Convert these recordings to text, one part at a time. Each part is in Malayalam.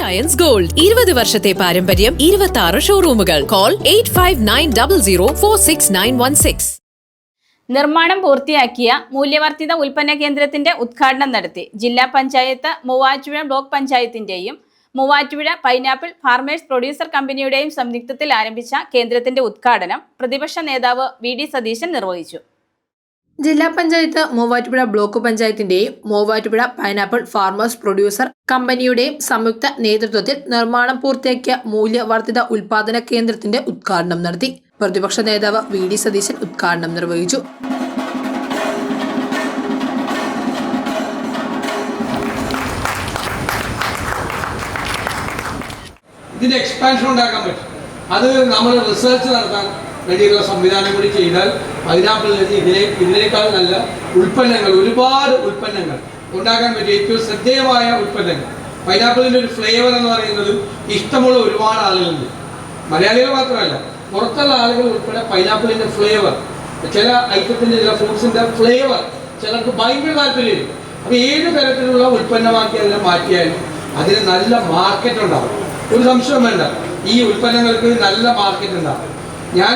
അയൻസ് ഗോൾഡ് ഇരുപത് വർഷത്തെ പാരമ്പര്യം ഇരുപത്തി ആറ് ഷോറൂമുകൾ call eight five nine double zero four six nine one six നിർമ്മാണം പൂർത്തിയാക്കിയ മൂല്യവർദ്ധിത ഉൽപ്പന്ന കേന്ദ്രത്തിന്റെ ഉദ്ഘാടനം നടത്തി ജില്ലാ പഞ്ചായത്ത് മൂവാറ്റുപുഴ ബ്ലോക്ക് പഞ്ചായത്തിന്റെയും മൂവാറ്റുപുഴ പൈനാപ്പിൾ ഫാർമേഴ്സ് പ്രൊഡ്യൂസർ കമ്പനിയുടെയും സംയുക്തത്തിൽ ആരംഭിച്ച കേന്ദ്രത്തിന്റെ ഉദ്ഘാടനം പ്രതിപക്ഷ നേതാവ് വി ഡി സതീശൻ നിർവഹിച്ചു. ജില്ലാ പഞ്ചായത്ത് മൂവാറ്റുപുഴ ബ്ലോക്ക് പഞ്ചായത്തിന്റെയും മൂവാറ്റുപുഴ പൈനാപ്പിൾ ഫാർമേഴ്സ് പ്രൊഡ്യൂസർ കമ്പനിയുടെയും സംയുക്ത നേതൃത്വത്തിൽ നിർമ്മാണം പൂർത്തിയാക്കിയ മൂല്യവർദ്ധിത ഉൽപാദന കേന്ദ്രത്തിന്റെ ഉദ്ഘാടനം നടത്തി. പ്രതിപക്ഷ നേതാവ് വി ഡി സതീശൻ ഉദ്ഘാടനം നിർവഹിച്ചു. ഇതിന്റെ എക്സ്പാൻഷൻ ഉണ്ടാക്കാൻ പറ്റും. അത് നമ്മൾ റിസർച്ച് നടത്താൻ വേണ്ടിയുള്ള സംവിധാനം കൂടി ചെയ്താൽ പൈനാപ്പിളിൽ നിന്ന് ഇതിനെ ഇതിനേക്കാൾ നല്ല ഉൽപ്പന്നങ്ങൾ ഒരുപാട് ഉൽപ്പന്നങ്ങൾ ഉണ്ടാക്കാൻ പറ്റിയ ഏറ്റവും ശ്രദ്ധേയമായ ഉൽപ്പന്നങ്ങൾ. പൈനാപ്പിളിന്റെ ഒരു ഫ്ലേവർ എന്ന് പറയുന്നത് ഇഷ്ടമുള്ള ഒരുപാട് ആളുകളുണ്ട്. മലയാളികൾ മാത്രമല്ല പുറത്തുള്ള ആളുകൾ ഉൾപ്പെടെ പൈനാപ്പിളിന്റെ ഫ്ലേവർ ചില ഐറ്റത്തിന്റെ ചില ഫ്രൂട്ട്സിന്റെ ഫ്ലേവർ ചിലർക്ക് ഭയങ്കര താല്പര്യം അപ്പോൾ ഏത് തരത്തിലുള്ള ഉൽപ്പന്നമാക്കി അതിനെ മാറ്റിയാലും അതിന് നല്ല മാർക്കറ്റ് ഉണ്ടാവും. ഒരു സംശയം വേണ്ട ഈ ഉൽപ്പന്നങ്ങൾക്ക് നല്ല മാർക്കറ്റ് ഉണ്ടാവും. ഞാൻ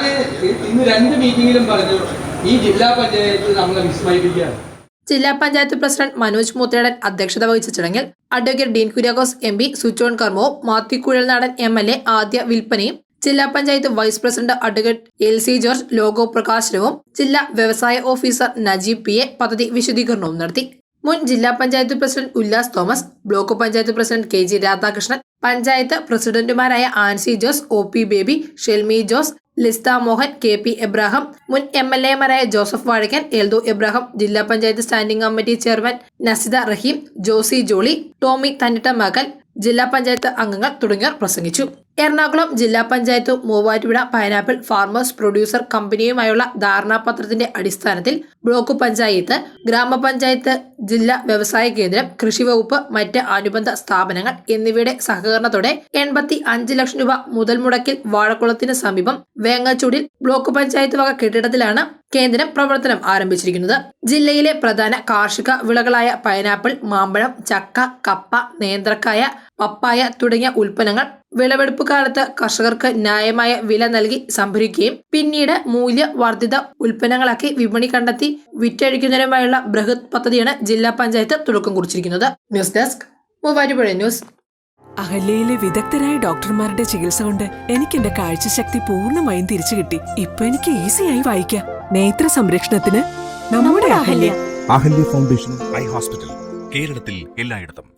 ഇന്ന് രണ്ട് മീറ്റിംഗിലും പറഞ്ഞു. ഈ ജില്ലാ പഞ്ചായത്ത് നമ്മളെ വിസ്മയിപ്പിക്കുകയാണ്. ജില്ലാ പഞ്ചായത്ത് പ്രസിഡന്റ് മനോജ് മൂത്തേടൻ അധ്യക്ഷത വഹിച്ച ചടങ്ങിൽ advocate Dean Kuriakose M P സുച്ചോൺ കർമ്മവും Mathew Kuzhalnadan M L A ആദ്യ വിൽപ്പനയും ജില്ലാ panchayat vice president advocate L C George logo പ്രകാശനവും ജില്ലാ വ്യവസായ ഓഫീസർ നജീബ് പി എ പദ്ധതി വിശദീകരണവും നടത്തി. മുൻ ജില്ലാ panchayat president Ullas Thomas block panchayat president K G Radhakrishnan panchayat പ്രസിഡന്റുമാരായ Ancy Jose O P Baby Shelmi Jose Lista Mohan K P Abraham മുൻ എം എൽ എമാരായ ജോസഫ് വാഴക്കൻ എൽദു എബ്രാഹിം ജില്ലാ panchayat standing committee chairman Naseeda Rahim Josy Jolly Tomy തന്നിട്ട മകൻ ജില്ലാ പഞ്ചായത്ത് അംഗങ്ങൾ തുടങ്ങിയവർ പ്രസംഗിച്ചു. എറണാകുളം ജില്ലാ panchayat Muvattupuzha pineapple farmers producer കമ്പനിയുമായുള്ള ധാരണാപത്രത്തിന്റെ അടിസ്ഥാനത്തിൽ ബ്ലോക്ക് പഞ്ചായത്ത് ഗ്രാമപഞ്ചായത്ത് ജില്ലാ വ്യവസായ കേന്ദ്രം കൃഷി വകുപ്പ് മറ്റ് അനുബന്ധ സ്ഥാപനങ്ങൾ എന്നിവയുടെ സഹകരണത്തോടെ എൺപത്തി അഞ്ച് ലക്ഷം രൂപ മുതൽ മുടക്കിൽ വാഴക്കുളത്തിന് സമീപം വേങ്ങച്ചൂടിൽ ബ്ലോക്ക് പഞ്ചായത്ത് വക കെട്ടിടത്തിലാണ് കേന്ദ്രം പ്രവർത്തനം ആരംഭിച്ചിരിക്കുന്നത്. ജില്ലയിലെ പ്രധാന കാർഷിക വിളകളായ പൈനാപ്പിൾ മാമ്പഴം ചക്ക കപ്പ നേന്ത്രക്കായ പപ്പായ തുടങ്ങിയ ഉൽപ്പന്നങ്ങൾ വിളവെടുപ്പ് കാലത്ത് കർഷകർക്ക് ന്യായമായ വില നൽകി സംഭരിക്കുകയും പിന്നീട് മൂല്യ വർദ്ധിത ഉൽപ്പന്നങ്ങളാക്കി വിപണി കണ്ടെത്തി വിറ്റഴിക്കുന്നതിനുമായുള്ള ബൃഹത് പദ്ധതിയാണ് ജില്ലാ പഞ്ചായത്ത് തുടക്കം കുറിച്ചിരിക്കുന്നത്. News desk Muvattupuzha news. അഹല്യയിലെ വിദഗ്ധരായ ഡോക്ടർമാരുടെ ചികിത്സ കൊണ്ട് എനിക്ക് എന്റെ കാഴ്ചശക്തി പൂർണമായും തിരിച്ചു കിട്ടി. ഇപ്പൊ എനിക്ക് ഈസിയായി വായിക്കാം. നേത്ര സംരക്ഷണത്തിന് നമ്മുടെ Ahalya. Ahalya foundation eye hospital കേരളത്തിൽ എല്ലായിടത്തും.